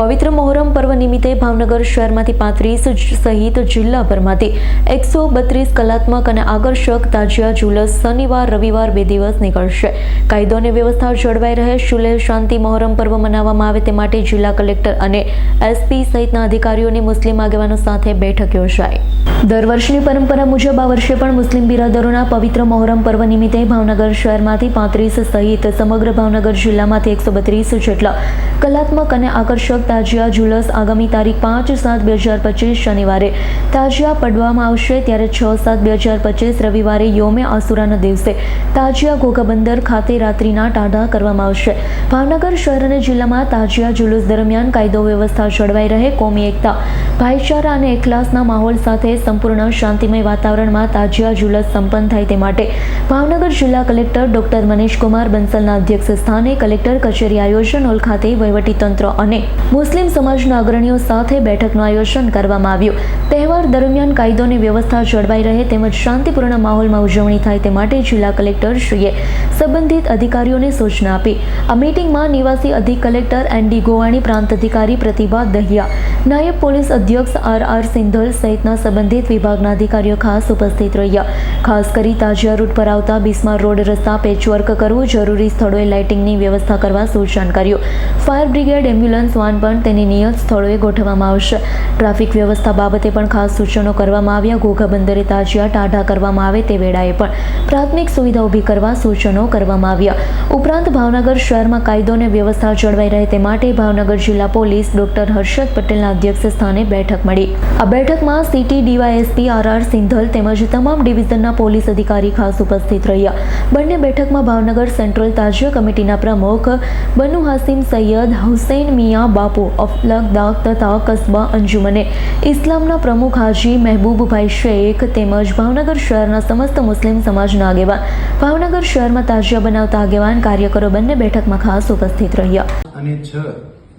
પવિત્ર મોહરમ પર્વ નિમિત્તે ભાવનગર શહેરમાંથી પાંત્રીસ સહિત જિલ્લાભરમાંથી એકસો બત્રીસ કલાત્મક અને આકર્ષક તાજિયા ઝુલસ શનિવાર, રવિવાર બે દિવસ નીકળશે. કાયદો અને વ્યવસ્થા જળવાઈ રહે શુલે શાંતિ મોહરમ પર્વ મનાવવામાં આવે તે માટે જિલ્લા કલેક્ટર અને એસપી સહિતના અધિકારીઓની મુસ્લિમ આગેવાનો સાથે બેઠક યોજાઈ. દર વર્ષની પરંપરા મુજબ આ વર્ષે પણ મુસ્લિમ બિરાદરોના પવિત્ર મોહરમ પર્વ નિમિત્તે ભાવનગર શહેરમાંથી પાંત્રીસ સહિત સમગ્ર ભાવનગર જિલ્લામાંથી એકસો બત્રીસ જેટલા કલાત્મક અને આકર્ષક તાજિયા જુલસ આગામી તારીખ પાંચ સાત બે હજાર પચીસ શનિવારે તાજિયા પડવામાં આવશે ત્યારે છ સાત બે હજાર પચીસ રવિવારે યોમે આસુરાના દિવસે તાજિયા ઘોઘાબંદર ખાતે રાત્રિના ટાઢા કરવામાં આવશે. ભાવનગર શહેર અને જિલ્લામાં તાજિયા જુલુસ દરમિયાન કાયદો વ્યવસ્થા જળવાઈ રહે, કોમી એકતા, ભાઈચારા અને એકલાસના માહોલ સાથે સંપૂર્ણ શાંતિમય વાતાવરણમાં તાજિયા જુલસ સંપન્ન થાય તે માટે ભાવનગર જિલ્લા કલેક્ટર ડોક્ટર મનીષ કુમાર બંસલના અધ્યક્ષ સ્થાને કલેક્ટર કચેરી આયોજન હોલ ખાતે વહીવટીતંત્ર અને મુસ્લિમ સમાજના અગ્રણીઓ સાથે બેઠકનું આયોજન કરવામાં આવ્યું. તહેવાર દરમિયાન કાયદોની વ્યવસ્થા જળવાઈ રહે તેમજ શાંતિપૂર્ણ માહોલમાં ઉજવણી થાય તે માટે જિલ્લા કલેક્ટરશ્રીએ સંબંધિત અધિકારીઓને સૂચના આપી. આ મીટિંગમાં નિવાસી અધિક કલેક્ટર એન ડી ગોવાણી, પ્રાંત અધિકારી પ્રતિભા દહિયા, નાયબ પોલીસ અધ્યક્ષ આર આર સિંધલ સહિતના સંબંધિત વિભાગના અધિકારીઓ ખાસ ઉપસ્થિત રહ્યા. ખાસ કરી તાજિયા રૂટ પર આવતા બિસ્માર રોડ રસ્તા પેચવર્ક કરવું જરૂરી સ્થળોએ લાઇટિંગની વ્યવસ્થા કરવા સૂચન કર્યું. ફાયર બ્રિગેડ એમ્બ્યુલન્સ વાન પણ તેની નિયત સ્થળોએ ગોઠવવામાં આવશે. ટ્રાફિક વ્યવસ્થા બાબતે પણ ખાસ સૂચનો કરવામાં આવ્યા. ઘોઘા બંદરે તાજિયા ટાઢા કરવામાં આવે તે વેળાએ પણ પ્રાથમિક સુવિધા ઊભી કરવા સૂચનો કરવામાં આવ્યા. ઉપરાંત ભાવનગર શહેરમાં કાયદો અને વ્યવસ્થા જળવાઈ રહે તે માટે ભાવનગર જિલ્લા પોલીસ ડોક્ટર હર્ષદ પટેલના અધ્યક્ષ સ્થાને બેઠક મળી. આ બેઠકમાં city DYSP R R Sindhal તેમજ તમામ ડિવિઝનના પોલીસ અધિકારી ખાસ ઉપસ્થિત રહ્યા. બંને બેઠકમાં ભાવનગર સેન્ટ્રલ તાજિયા કમિટીના પ્રમુખ બનુ હાસિમ સૈયદ, હુસૈન મિયા, બાપુ અફલક, દાગ તથા કસ્બા અંજુમને. ઇસ્લામના પ્રમુખ હાજી મહેબૂબભાઈ શેખ તેમજ ભાવનગર શહેરના સમસ્ત મુસ્લિમ સમાજના આગેવાન. ભાવનગર શહેરમાં તાજિયા બનાવતા આગેવાન કાર્યકરો બંને બેઠકમાં ખાસ ઉપસ્થિત રહ્યા. અને છ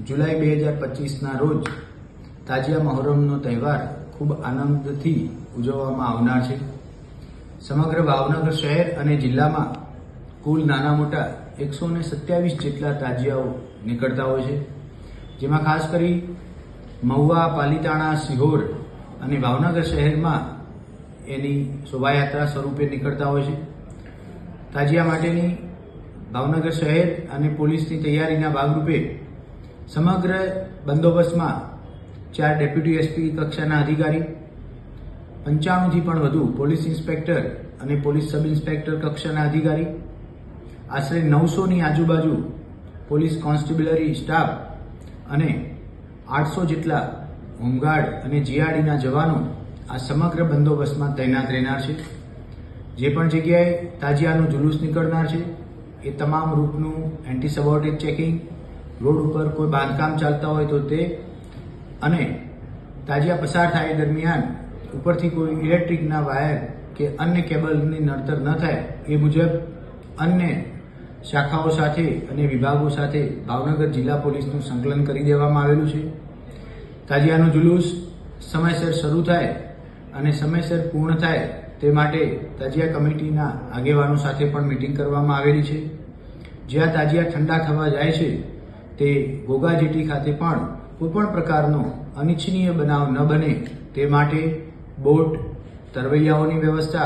જુલાઈ બે હજાર પચીસના રોજ તાજિયા મહોરમનો તહેવાર ખૂબ આનંદથી ઉજવવામાં આવનાર છે. સમગ્ર ભાવનગર શહેર અને જિલ્લામાં કુલ નાના મોટા એકસો ને સત્યાવીસ જેટલા તાજિયાઓ નીકળતા હોય છે. જેમાં ખાસ કરી મહુવા, પાલીતાણા, સિહોર અને ભાવનગર શહેરમાં એની શોભાયાત્રા સ્વરૂપે નીકળતા હોય છે. તાજિયા માટેની ભાવનગર શહેર અને પોલીસની તૈયારીના ભાગરૂપે સમગ્ર બંદોબસ્તમાં ચાર ડેપ્યુટી એસપી કક્ષાના અધિકારી પંચાણુંથી પણ વધુ પોલીસ ઇન્સ્પેક્ટર અને પોલીસ સબ ઇન્સ્પેક્ટર કક્ષાના અધિકારી. આશરે નવસોની આજુબાજુ પોલીસ કોન્સ્ટેબ્યુલરી સ્ટાફ અને આઠસો જેટલા હોમગાર્ડ અને જીઆરડીના જવાનો આ સમગ્ર બંદોબસ્તમાં તૈનાત રહેનાર છે. જે પણ જગ્યાએ તાજિયાનું જુલુસ નીકળનાર છે, એ તમામ રૂટનું એન્ટી સબોર્ડિનેટ ચેકિંગ રોડ ઉપર કોઈ બાંધકામ ચાલતા હોય તો તે અને તાજિયા પસાર થાય દરમિયાન ઉપરથી કોઈ ઇલેક્ટ્રિકના વાયર કે અન્ય કેબલની નડતર ન થાય એ મુજબ અન્ય શાખાઓ સાથે અને વિભાગો સાથે ભાવનગર જિલ્લા પોલીસનું સંકલન કરી દેવામાં આવેલું છે. તાજિયાનું જુલુસ સમયસર શરૂ થાય અને સમયસર પૂર્ણ થાય તે માટે તાજિયા કમિટીના આગેવાનો સાથે પણ મિટિંગ કરવામાં આવેલી છે. જ્યાં તાજિયા ઠંડા થવા જાય છે, તે ગોગા જેટી ખાતે પણ કોઈપણ પ્રકારનો અનિચ્છનીય બનાવ ન બને તે માટે બોટ તરવૈયાઓની વ્યવસ્થા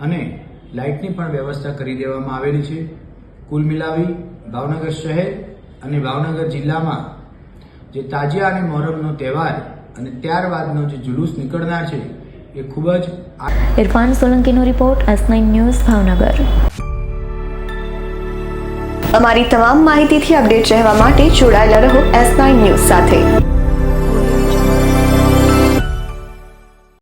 અને લાઇટની પણ વ્યવસ્થા કરી દેવામાં આવેલી છે. કુલ મિલાવી ભાવનગર શહેર અને ભાવનગર જિલ્લામાં જે તાજિયા અને મોહરમનો તહેવાર અને ત્યારબાદનો જે જુલુસ નીકળનાર છે એ ખૂબ જ આ- ઇરફાન સોલંકીનો રિપોર્ટ એસ ન્યૂઝ ભાવનગર. અમારી તમામ માહિતીથી અપડેટ રહેવા માટે જોડાયેલા રહો એસ ન્યૂઝ સાથે.